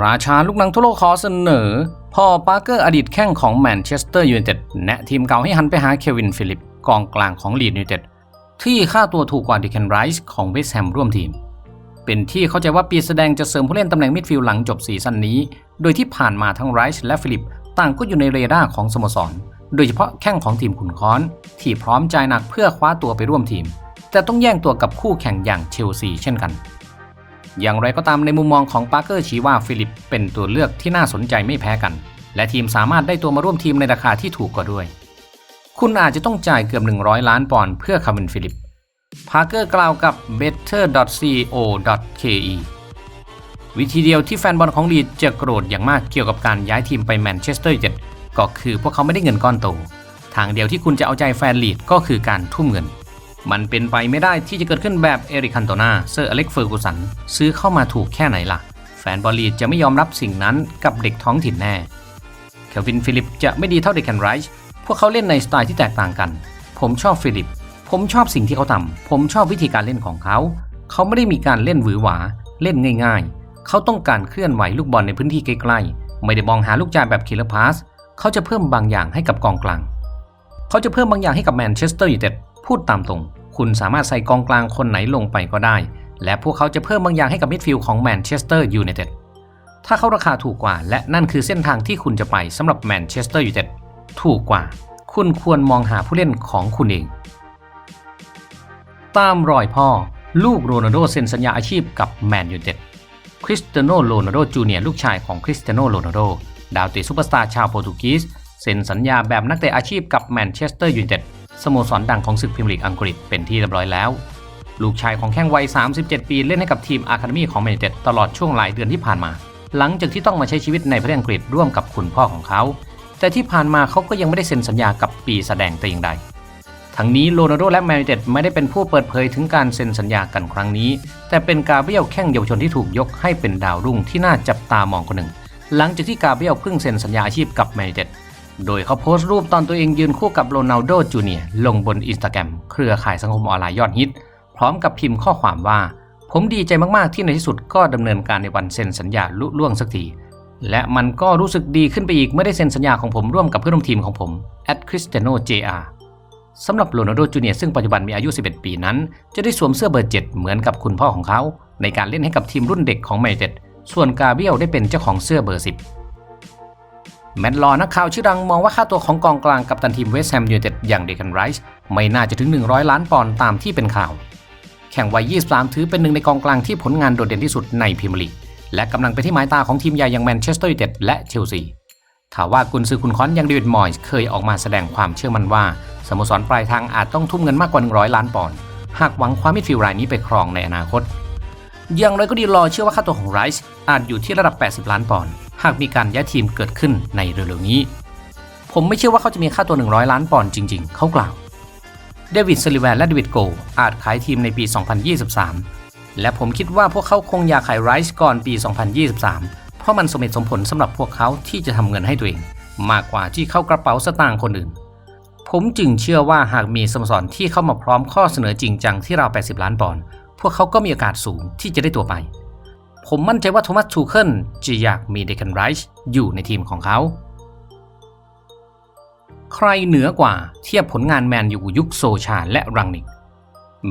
ราชาลูกหนังทั่วโลกขอเสนอ พ่อปาร์เกอร์อดีตแข้งของแมนเชสเตอร์ยูไนเต็ดแนะทีมเก่าให้หันไปหาเควินฟิลิป กองกลางของลีดยูไนเต็ดที่ค่าตัวถูกกว่าดิเคนไรส์ของเวสต์แฮมร่วมทีม เป็นที่เข้าใจว่าปีแสดงจะเสริมผู้เล่นตำแหน่งมิดฟิลด์หลังจบซีซั่นนี้ โดยที่ผ่านมาทั้งไรส์และฟิลิป ต่างก็อยู่ในเรดาร์ของสโมสร โดยเฉพาะแข้งของทีมขุนค้อน ที่พร้อมใจหนักเพื่อคว้าตัวไปร่วมทีม แต่ต้องแย่งตัวกับคู่แข่งอย่างเชลซีเช่นกัน อย่างไรก็ตามในมุมมองของปาร์เกอร์ชี้ว่าฟิลิปเป็นตัวเลือกที่น่าสนใจไม่แพ้กัน และทีมสามารถได้ตัวมาร่วมทีมในราคาที่ถูกกว่าด้วย คุณอาจจะต้องจ่ายเกือบ 100 ล้านปอนด์เพื่อคาร์วินฟิลิปพาร์เกอร์กล่าวกับ better.co.ke วิธีเดียวที่แฟนบอลของลีดจะโกรธอย่างมากเกี่ยวกับการย้ายทีมไปแมนเชสเตอร์ยูไนเต็ดก็คือพวกเขาไม่ได้เงินก้อนโต ทางเดียวที่คุณจะเอาใจแฟนลีดก็คือการทุ่มเงิน มันเป็นไปไม่ได้ที่จะเกิดขึ้นแบบเอริคันโตนาเซอร์อเล็กเฟอร์กูสันซื้อเข้ามาถูกแค่ไหนล่ะ แฟนบอลลีดจะไม่ยอมรับสิ่งนั้นกับเด็กท้องถิ่นแน่เคลวินฟิลิปจะไม่ดีเท่าเดคแคนไรช์พวกเขาเล่นในสไตล์ที่แตกต่างกัน ผมชอบฟิลิป ผมชอบสิ่งที่เขาทำผมชอบวิธีการเล่นของเขา เขาไม่ได้มีการเล่นหวือหวา เล่นง่าย ๆ เขาต้องการเคลื่อนไหวลูกบอลในพื้นที่ใกล้ๆ ไม่ได้มองหาลูกจ่ายแบบคิลเลอร์พาสเขาจะเพิ่มบางอย่างให้กับกองกลาง เขาจะเพิ่มบางอย่างให้กับแมนเชสเตอร์ยูไนเต็ด พูดตามตรง คุณสามารถใส่กองกลางคนไหนลงไปก็ได้ และพวกเขาจะเพิ่มบางอย่างให้กับมิดฟิลด์ของแมนเชสเตอร์ยูไนเต็ด ถ้าเขาราคาถูกกว่า และนั่นคือเส้นทางที่คุณจะไปสำหรับแมนเชสเตอร์ยูไนเต็ด ถูกกว่า คุณควรมองหาผู้เล่นของคุณเอง ตามรอยพ่อ ลูกโรนัลโดเซ็นสัญญาอาชีพกับแมนยูไนเต็ด คริสเตียโนโรนัลโดจูเนียร์ลูกชายของคริสเตียโนโรนัลโด ดาวเตะซุปเปอร์สตาร์ชาวโปรตุเกสเซ็นสัญญาแบบนักเตะอาชีพกับแมนเชสเตอร์ยูไนเต็ด สโมสรดังของศึกพรีเมียร์ลีกอังกฤษเป็นที่เรียบร้อยแล้ว ลูกชายของแข้งวัย 37 ปีเล่นให้กับทีมอะคาเดมี่ของแมนยูไนเต็ดตลอดช่วงหลายเดือนที่ผ่านมา หลังจากที่ต้องมาใช้ชีวิตในประเทศอังกฤษร่วมกับคุณพ่อของเขา แต่ที่ผ่านมาเขาก็ยังไม่ได้เซ็นสัญญากับปีแสดงแต่อย่างใดทั้งนี้โรนัลโดและแมนยูไนเต็ดไม่ได้เป็นผู้เปิดเผยถึงการเซ็นสัญญากันครั้งนี้ แต่เป็นกาเบรียลแข้งเยาวชนที่ถูกยกให้เป็นดาวรุ่งที่น่าจับตามองคนหนึ่ง หลังจากที่กาเบรียลเพิ่งเซ็นสัญญาอาชีพกับแมนยูไนเต็ด โดยเขาโพสต์รูปตอนตัวเองยืนคู่กับโรนัลโดจูเนียลงบนอินสตาแกรมเครือข่ายสังคมออนไลน์ยอดฮิต พร้อมกับพิมพ์ข้อความว่า ผมดีใจมากๆที่ในที่สุดก็ดำเนินการในวันเซ็นสัญญาลุล่วงสักที และมันก็รู้สึกดีขึ้นไปอีกเมื่อได้เซ็นสัญญาของผมร่วมกับเพื่อนร่วมทีมของผมแอดคริสเตโนเจอาสำหรับโรนัลโดจูเนียซึ่งปัจจุบันมีอายุ 11 ปีนั้น จะได้สวมเสื้อเบอร์ 7 เหมือนกับคุณพ่อของเขา ในการเล่นให้กับทีมรุ่นเด็กของแมนยูไนเต็ดส่วนกาเบียลได้เป็นเจ้าของเสื้อเบอร์ 10 แมตต์ลอนักข่าวชื่อดังมองว่าค่าตัวของกองกลางกับตันทีมเวสต์แฮมยูไนเต็ดอย่างเดคันไรส์ไม่น่าจะถึง 100 ล้านปอนด์ตามที่เป็นข่าว แข่งวัย 23 ถือเป็นหนึ่งในกองกลางที่ผลงานโดดเด่นที่สุดในพรีเมียร์ลีกและกำลังเป็นที่หมายตาของทีมใหญ่อย่างแมนเชสเตอร์ยูไนเต็ดและเชลซีถ้าว่ากุนซือคุณค้อนย่างเดวิดมอยส์เคยออกมาแสดงความเชื่อมั่นว่าสโมสรปลายทางอาจต้องทุ่มเงินมากกว่า 100 ล้านปอนด์หากหวังความมิดฟิลด์รายนี้ไปครองในอนาคตอย่างไรก็ดีรอเชื่อว่าค่าตัวของไรส์อาจอยู่ที่ระดับ 80 ล้านปอนด์ หากมีการย้ายทีมเกิดขึ้นในเร็วๆนี้ ผมไม่เชื่อว่าเขาจะมีค่าตัว 100 ล้านปอนด์จริง ๆ เขากล่าว เดวิดซิลิแวนและเดวิดโกอาจขายทีมในปี 2023 และผมคิดว่าพวกเขาคงอยากขายไรส์ก่อนปี 2023 เพราะมันสมเหตุสมผลสำหรับพวกเขาที่จะทำเงินให้ตัวเอง มากกว่าที่เข้ากระเป๋าสตางค์คนอื่น ผมจึงเชื่อว่าหากมีสโมสรที่เข้ามาพร้อมข้อเสนอจริงจังที่ราว 80 ล้านปอนด์พวกเขาก็มีโอกาสสูงที่จะได้ตัวไป ผมมั่นใจว่าโทมัสทูเคิลจะอยากมีเดคันไรช์อยู่ในทีมของเขา ใครเหนือกว่าเทียบผลงานแมนอยู่ยุคโซชาและรังนิก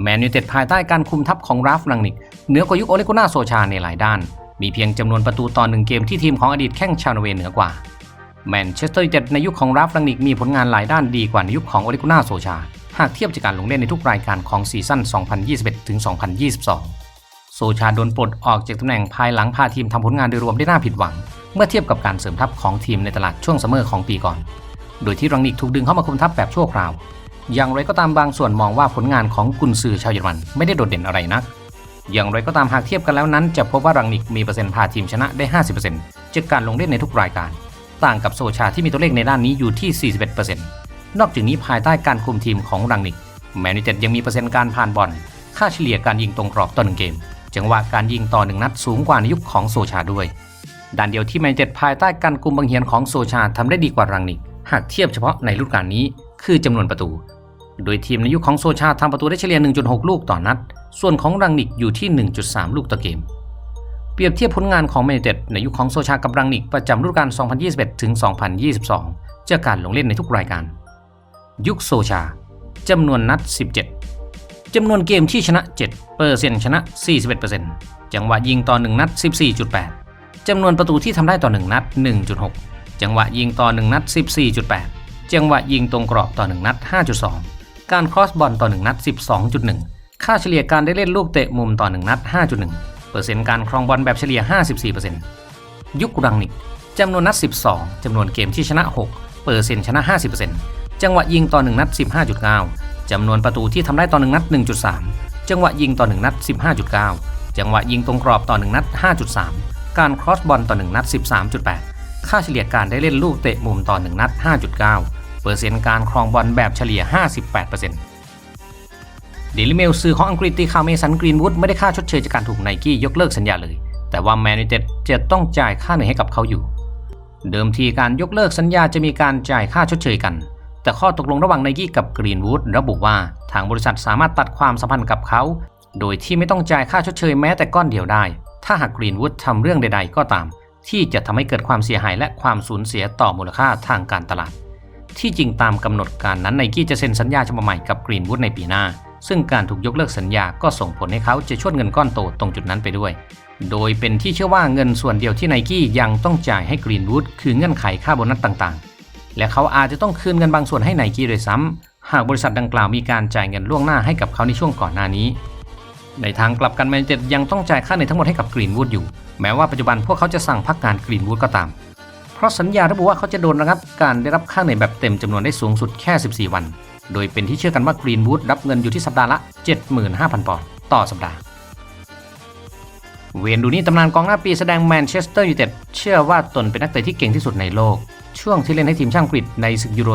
แมนยูเต็ดภายใต้การคุมทัพของราฟรังนิก เหนือกว่ายุคโอเลกุน่าโซชาในหลายด้าน มีเพียงจำนวนประตูต่อหนึ่งเกมที่ทีมของอดีตแข้งชาวนเวย์เหนือกว่า แมนเชสเตอร์ยูไนเต็ดในยุคของราฟรังนิกมีผลงานหลายด้านดีกว่าในยุคของโอเลกุน่าโซชา หากเทียบจากการลงเล่นในทุกรายการของซีซั่น2021-2022 โซชาโดนปลดออกจากตำแหน่งภายหลังพาทีมทำผลงานโดยรวมได้น่าผิดหวัง เมื่อเทียบกับการเสริมทัพของทีมในตลาดช่วงซัมเมอร์ของปีก่อน โดยที่รังนิกถูกดึงเข้ามาคุมทัพแบบชั่วคราว อย่างไรก็ตามบางส่วนมองว่าผลงานของกุนซือชาวเยอรมันไม่ได้โดดเด่นอะไรนัก อย่างไรก็ตามหากเทียบกันแล้วนั้น จะพบว่ารังนิกมีเปอร์เซ็นต์พาทีมชนะได้ 50%จากการลงเล่นในทุกรายการ ต่างกับโซชาที่มีตัวเลขในด้านนี้อยู่ที่ 41%นอกจากนี้ภายใต้การคุมทีมของรังนิกแมนยูไนเต็ดยังมีเปอร์เซ็นต์การผ่านบอลค่าเฉลี่ยการยิงตรงกรอบต่อหนึ่งเกม จังหวะการยิงต่อหนึ่งนัดสูงกว่าในยุคของโซชาด้วยด้านเดียวที่แมนเต็ดภายใต้การกุมบังเหียนของโซชาทำได้ดีกว่ารังนิกหากเทียบเฉพาะในฤดูกาลนี้คือจำนวนประตู โดยทีมในยุคของโซชาทำประตูได้เฉลี่ย 1.6 ลูกต่อนัด ส่วนของรังนิกอยู่ที่ 1.3 ลูกต่อเกม เปรียบเทียบผลงานของแมนเต็ดในยุคของโซชากับรังนิกประจำฤดูกาล 2021 ถึง 2022 จากการลงเล่นในทุกรายการ ยุคโซชาจำนวนนัด 17 จำนวนเกมที่ชนะ7เปอร์เซ็นต์ชนะ 41%จังหวะยิงต่อ 1 นัด 14.8 จำนวนประตูที่ทำได้ต่อ 1 นัด 1.6 จังหวะยิงต่อ 1 นัด 14.8 จังหวะยิงตรงกรอบต่อ 1 นัด 5.2 การครอสบอลต่อ 1 นัด 12.1 ค่าเฉลี่ยการได้เล่นลูกเตะมุมต่อ 1 นัด 5.1 เปอร์เซ็นต์การครองบอลแบบเฉลี่ย 54%ยุครังนิกจำนวนนัด 12 จำนวนเกมที่ชนะ 6 เปอร์เซ็นต์ชนะ 50%จังหวะยิงต่อ 1 นัด 15.9 จำนวนประตูที่ทำได้ต่อ1นัด 1.3 จังหวะยิงต่อ 1 นัด 15.9 จังหวะยิงตรงกรอบต่อ 1 นัด 5.3 การครอสบอลต่อ 1 นัด 13.8 ค่าเฉลี่ยการได้เล่นลูกเตะมุมต่อ 1 นัด 5.9 เปอร์เซ็นต์การครองบอลแบบเฉลี่ย 58%เดลิเมลสื่อของอังกฤษตีข่าวเมสันกรีนวูดไม่ได้ค่าชดเชยจากการถูกไนกี้ยกเลิกสัญญาเลย แต่ว่าแมนยูเต็ดจะต้องจ่ายค่าเหนื่อยให้กับเขาอยู่ เดิมทีการยกเลิกสัญญาจะมีการจ่ายค่าชดเชยกัน แต่ข้อตกลงระหว่างไนกี้กับกรีนวูดระบุว่าทางบริษัทสามารถตัดความสัมพันธ์กับเขา โดยที่ไม่ต้องจ่ายค่าชดเชยแม้แต่ก้อนเดียวได้ ถ้าหากกรีนวูดทำเรื่องใด ๆ ก็ตาม ที่จะทำให้เกิดความเสียหายและความสูญเสียต่อมูลค่าทางการตลาด ที่จริงตามกำหนดการนั้นไนกี้จะเซ็นสัญญาฉบับใหม่กับกรีนวูดในปีหน้า ซึ่งการถูกยกเลิกสัญญาก็ส่งผลให้เขาจะชดเงินก้อนโตตรงจุดนั้นไปด้วย โดยเป็นที่เชื่อว่าเงินส่วนเดียวที่ไนกี้ยังต้องจ่ายให้กรีนวูดคือเงื่อนไขค่าโบนัสต่างๆ และเขาอาจจะต้องคืนเงินบางส่วนให้ไนกี้ด้วยซ้ำหากบริษัทดังกล่าวมีการจ่ายเงินล่วงหน้าให้กับเขาในช่วงก่อนหน้านี้ ในทางกลับกันแมนเชสเตอร์ยังต้องจ่ายค่าเหนื่อยทั้งหมดให้กับกรีนวูดอยู่ แม้ว่าปัจจุบันพวกเขาจะสั่งพักงานกรีนวูดก็ตาม เพราะสัญญาระบุว่าเขาจะโดนระงับการได้รับค่าเหนื่อยแบบเต็มจำนวนได้สูงสุดแค่ 14 วัน โดยเป็นที่เชื่อกันว่ากรีนวูดรับเงินอยู่ที่สัปดาห์ละ 75,000 ปอนด์ต่อสัปดาห์เวนดูนี่ตำนานกองหน้าปีแสดงแมนเชสเตอร์ยูไนเต็ดเชื่อว่าตนเป็นนักเตะที่เก่งที่สุดในโลก ช่วงที่เล่นให้ทีมชาติอังกฤษในศึกยูโร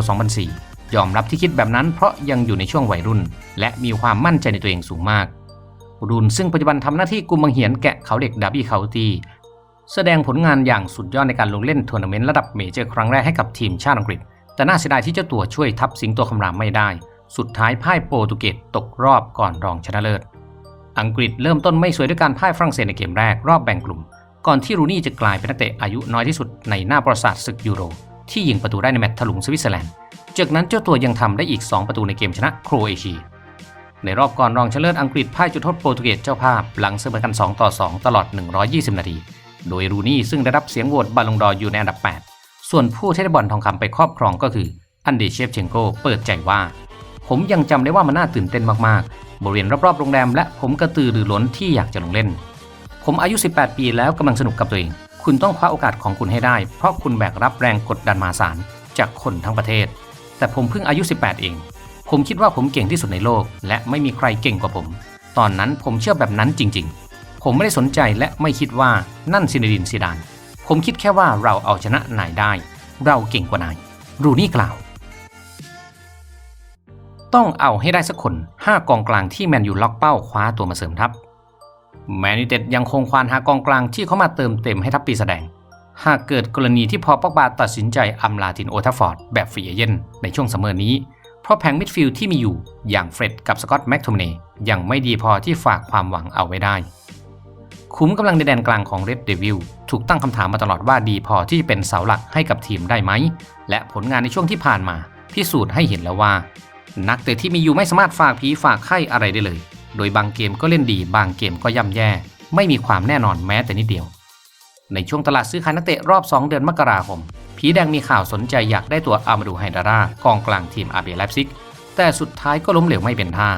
2004 ยอมรับที่คิดแบบนั้นเพราะยังอยู่ในช่วงวัยรุ่น และมีความมั่นใจในตัวเองสูงมากรุนซึ่งปัจจุบันทำหน้าที่กุมบังเหียนแกะเขาเด็กดาร์บี้เคาตีแสดงผลงานอย่างสุดยอดในการลงเล่นทัวร์นาเมนต์ระดับเมเจอร์ครั้งแรกให้กับทีมชาติอังกฤษ แต่น่าเสียดายที่เจ้าตัวช่วยทับสิงโตคำรามไม่ได้ สุดท้ายพ่ายโปรตุเกสตกรอบก่อนรองชนะเลิศ อังกฤษเริ่มต้นไม่สวยด้วยการพ่ายฝรั่งเศสในเกมแรกรอบแบ่งกลุ่ม ก่อนที่รูนี่จะกลายเป็นนักเตะอายุน้อยที่สุดในหน้าประวัติศาสตร์ศึกยูโร ที่ยิงประตูได้ในแมตช์ถลุงสวิตเซอร์แลนด์ จากนั้นเจ้าตัวยังทำได้อีก 2 ประตูในเกมชนะโครเอเชีย ในรอบก่อนรองชนะเลิศอังกฤษพ่ายจุดโทษโปรตุเกสเจ้าภาพหลังเสมอกัน 2 ต่อ 2 ตลอด 120 นาที โดยรูนี่ซึ่งได้รับเสียงโหวตบอลลงดอร์อยู่ในอันดับ 8 ส่วนผู้ที่ได้บอลทองคำไปครอบครองก็คืออันเดเชฟเชงโกเปิดใจว่า ผมยังจำได้ว่ามันน่าตื่นเต้นมากๆบริเวณรอบๆโรงแรมและผมกระตือรือร้นที่อยากจะลงเล่น ผมอายุ 18 ปีแล้วกำลังสนุกกับตัวเอง คุณต้องคว้าโอกาสของคุณให้ได้ เพราะคุณแบกรับแรงกดดันมาศาลจากคนทั้งประเทศ แต่ผมเพิ่งอายุ 18 เอง ผมคิดว่าผมเก่งที่สุดในโลก และไม่มีใครเก่งกว่าผม ตอนนั้นผมเชื่อแบบนั้นจริง ๆ ผมไม่ได้สนใจและไม่คิดว่านั่นซินเดดินซีดาน ผมคิดแค่ว่าเราเอาชนะนายได้ เราเก่งกว่านาย รูนี่กล่าว ต้องเอาให้ได้สักคน 5 กองกลางที่แมนยูล็อกเป้าคว้าตัวมาเสริมทัพ แมนยูเต็ดยังคงควานหากองกลางที่เขามาเติมเต็มให้ทัพปีแสดง หากเกิดกรณีที่พอปอกบาตัดสินใจอำลาทินโอทัฟฟอร์ดแบบฟรีเอเย่นในช่วงซัมเมอร์นี้ เพราะแผงมิดฟิลด์ที่มีอยู่อย่างเฟร็ดกับสกอตต์แม็กโทมเนย์ยังไม่ดีพอที่ฝากความหวังเอาไว้ได้ขุมกำลังในแดนกลางของเรดเดวิลถูกตั้งคำถามมาตลอดว่าดีพอที่จะเป็นเสาหลักให้กับทีมได้ไหม และผลงานในช่วงที่ผ่านมาพิสูจน์ให้เห็นแล้วว่า นักเตะที่มีอยู่ไม่สามารถฝากผีฝากไข้อะไรได้เลย โดยบางเกมก็เล่นดี บางเกมก็ย่ำแย่ ไม่มีความแน่นอนแม้แต่นิดเดียว ในช่วงตลาดซื้อขายนักเตะรอบ 2 เดือนมกราคม ผีแดงมีข่าวสนใจอยากได้ตัวอามาดูไฮดารากองกลางทีมอาเบไลฟ์ซิก แต่สุดท้ายก็ล้มเหลวไม่เป็นท่า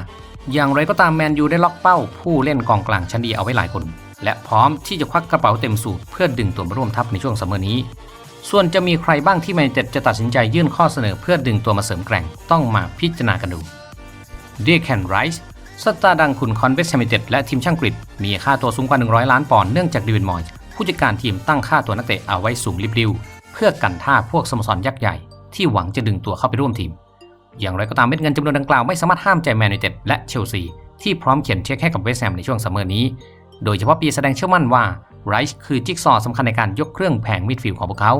อย่างไรก็ตามแมนยูได้ล็อกเป้า ผู้เล่นกองกลางชั้นดีเอาไว้หลายคน และพร้อมที่จะควักกระเป๋าเต็มสูบเพื่อดึงตัวมาร่วมทัพในช่วงซัมเมอร์นี้ ส่วนจะมีใครบ้างที่แมนเต็ดจะตัดสินใจยื่นข้อเสนอเพื่อดึงตัวมาเสริมแกร่งต้องมาพิจารณากันดูเดียแคนไรส์ สตาร์ดังขุนคอนเวสต์แฮมิเต็ดและทีมช่างกรีมีค่าตัวสูงกว่า 100 ล้านปอนด์เนื่องจากดิวินมอยส์ผู้จัดการทีมตั้งค่าตัวนักเตะเอาไว้สูงริบริวเพื่อกันท่าพวกสโมสรยักษ์ใหญ่ที่หวังจะดึงตัวเข้าไปร่วมทีม อย่างไรก็ตามเม็ดเงินจำนวนดังกล่าวไม่สามารถห้ามใจแมนยูเต็ดและเชลซีที่พร้อมเขียนเช็คให้กับเวสต์แฮมในช่วงซัมเมอร์นี้ โดยเฉพาะปีแสดงเชื่อมั่นว่าไรส์คือจิ๊กซอว์สำคัญในการยกเครื่องแผงมิดฟิลด์ของพวกเขา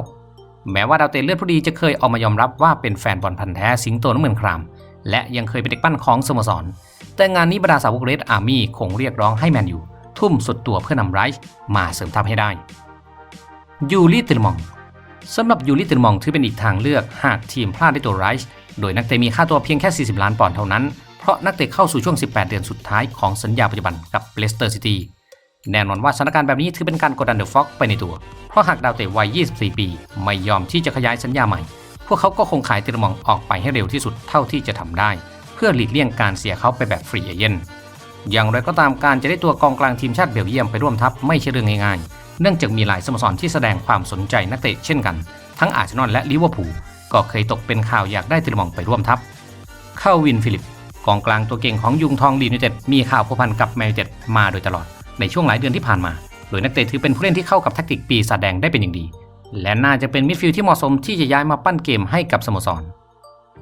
แม้ว่าดาวเตะเลือดผู้ดีจะเคยออกมายอมรับว่าเป็นแฟนบอลพันธุ์แท้สิงโตน้ำเงินคราม และยังเคยเป็นเด็กปั้นของสโมสร แต่งานนี้บรรดาสาวกเรดอาร์มี่คงเรียกร้องให้แมนยูทุ่มสุดตัวเพื่อนำไรซ์มาเสริมทัพให้ได้ยูริติลมองสำหรับยูริติลมองถือเป็นอีกทางเลือกหากทีมพลาดในตัวไรซ์โดยนักเตะมีค่าตัวเพียงแค่ 40 ล้านปอนด์เท่านั้น เพราะนักเตะเข้าสู่ช่วง 18 เดือนสุดท้ายของสัญญาปัจจุบันกับเลสเตอร์ซิตี้แน่นอนว่าสถานการณ์แบบนี้ถือเป็นการกดดันเดอะฟ็อกไปในตัว เพราะหากดาวเตะวัย 24 ปี ไม่ยอมที่จะขยายสัญญาใหม่ พวกเขาก็คงขายติลมองออกไปให้เร็วที่สุดเท่าที่จะทำได้ เพื่อหลีกเลี่ยงการเสียเขาไปแบบฟรีเอเจนอย่างไรก็ตามการจะได้ตัวกองกลางทีมชาติเบลเยียมไปร่วมทัพไม่ใช่เรื่องง่ายๆ เนื่องจากมีหลายสโมสรที่แสดงความสนใจนักเตะเช่นกัน ทั้งอาร์เซนอลและลิเวอร์พูลก็เคยตกเป็นข่าวอยากได้ติลมองไปร่วมทัพเข้าวินฟิลิปกองกลางตัวเก่งของยุงทองลีดยูไนเต็ดมีข่าวผูกพันกับแมนยูไนเต็ดมาโดยตลอดในช่วงหลายเดือนที่ผ่านมา โดยนักเตะถือเป็นผู้เล่นที่เข้ากับแทคติกปีศาจแดงได้เป็นอย่างดี และน่าจะเป็นมิดฟิลด์ที่เหมาะสมที่จะย้ายมาปั้นเกมให้กับสโมสร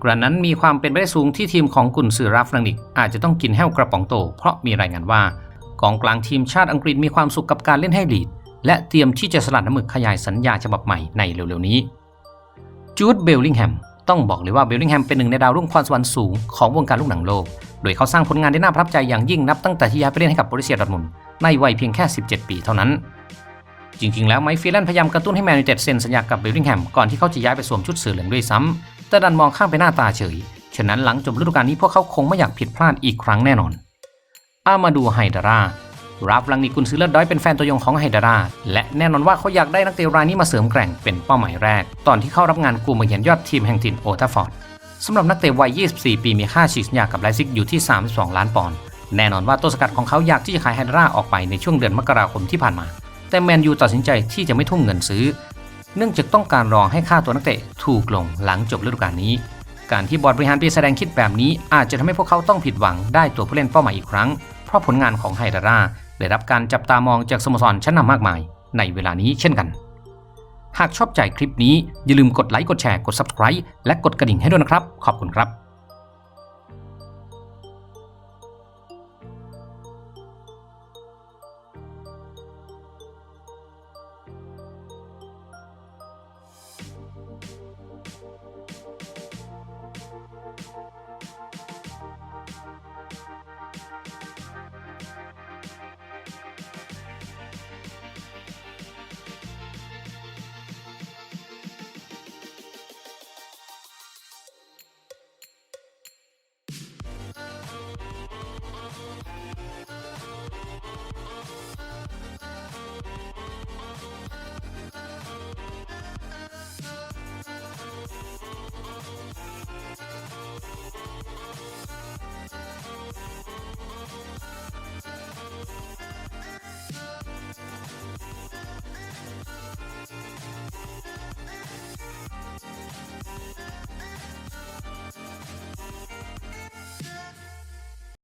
กระนั้นมีความเป็นไปได้สูงที่ทีมของกุนซือราฟรังนิกอาจจะต้องกินแห้วกระป๋องโต เพราะมีรายงานว่ากองกลางทีมชาติอังกฤษมีความสุขกับการเล่นให้ลีด และเตรียมที่จะสลัดน้ำหมึกขยายสัญญาฉบับใหม่ในเร็วๆนี้จูดเบลลิงแฮมต้องบอกเลยว่าเบลลิงแฮมเป็นหนึ่งในดาวรุ่งพรสวรรค์สูงของวงการลูกหนังโลก โดยเขาสร้างผลงานได้น่าประทับใจอย่างยิ่งนับตั้งแต่ที่ย้ายไปเล่นให้กับบริเซียดอทมุนด์ในวัยเพียงแค่ 17 ปีเท่านั้น จริงๆ แล้วไมค์ฟีแลนพยายามกระตุ้นให้แมนยูเต็ดเซ็นสัญญากับเบลลิงแฮมก่อนที่เขาจะย้ายไปสวมชุดสื่อเหลืองด้วยซ้ำแต่ดันมองข้ามไปหน้าตาเฉย ฉะนั้นหลังจบฤดูกาลนี้พวกเขาคงไม่อยากผิดพลาดอีกครั้งแน่นอน อามาดูไฮดารารับลังนิกุนซื้อเลอดด้อยเป็นแฟนตัวยงของไฮดาราและแน่นอนว่าเขาอยากได้นักเตะรายนี้มาเสริมแกร่งเป็นเป้าหมายแรก ตอนที่เข้ารับงานกูมาเหียนยอดทีมแห่งถิ่นโอทาฟอร์ดสำหรับนักเตะวัย 24 ปีมีค่าฉีกสัญญากับไลซิกอยู่ที่ 32 ล้านปอนด์แน่นอนว่าต้นสกัดของเขาอยากที่จะขายไฮดาราออกไปในช่วงเดือนมกราคมที่ผ่านมา แต่แมนยูตัดสินใจที่จะไม่ทุ่มเงินซื้อ เนื่องจากต้องการรอให้ค่าตัวนักเตะถูกลงหลังจบฤดูกาลนี้ การที่บอร์ดบริหารปีแสดงคิดแบบนี้ อาจจะทำให้พวกเขาต้องผิดหวังได้ตัวผู้เล่นเป้าหมายอีกครั้ง เพราะผลงานของไฮดาราได้รับการจับตามองจากสโมสรชั้นนำมากมายในเวลานี้เช่นกัน หากชอบใจคลิปนี้อย่าลืมกดไลค์กดแชร์กด subscribe และกดกระดิ่งให้ด้วยนะครับ ขอบคุณครับ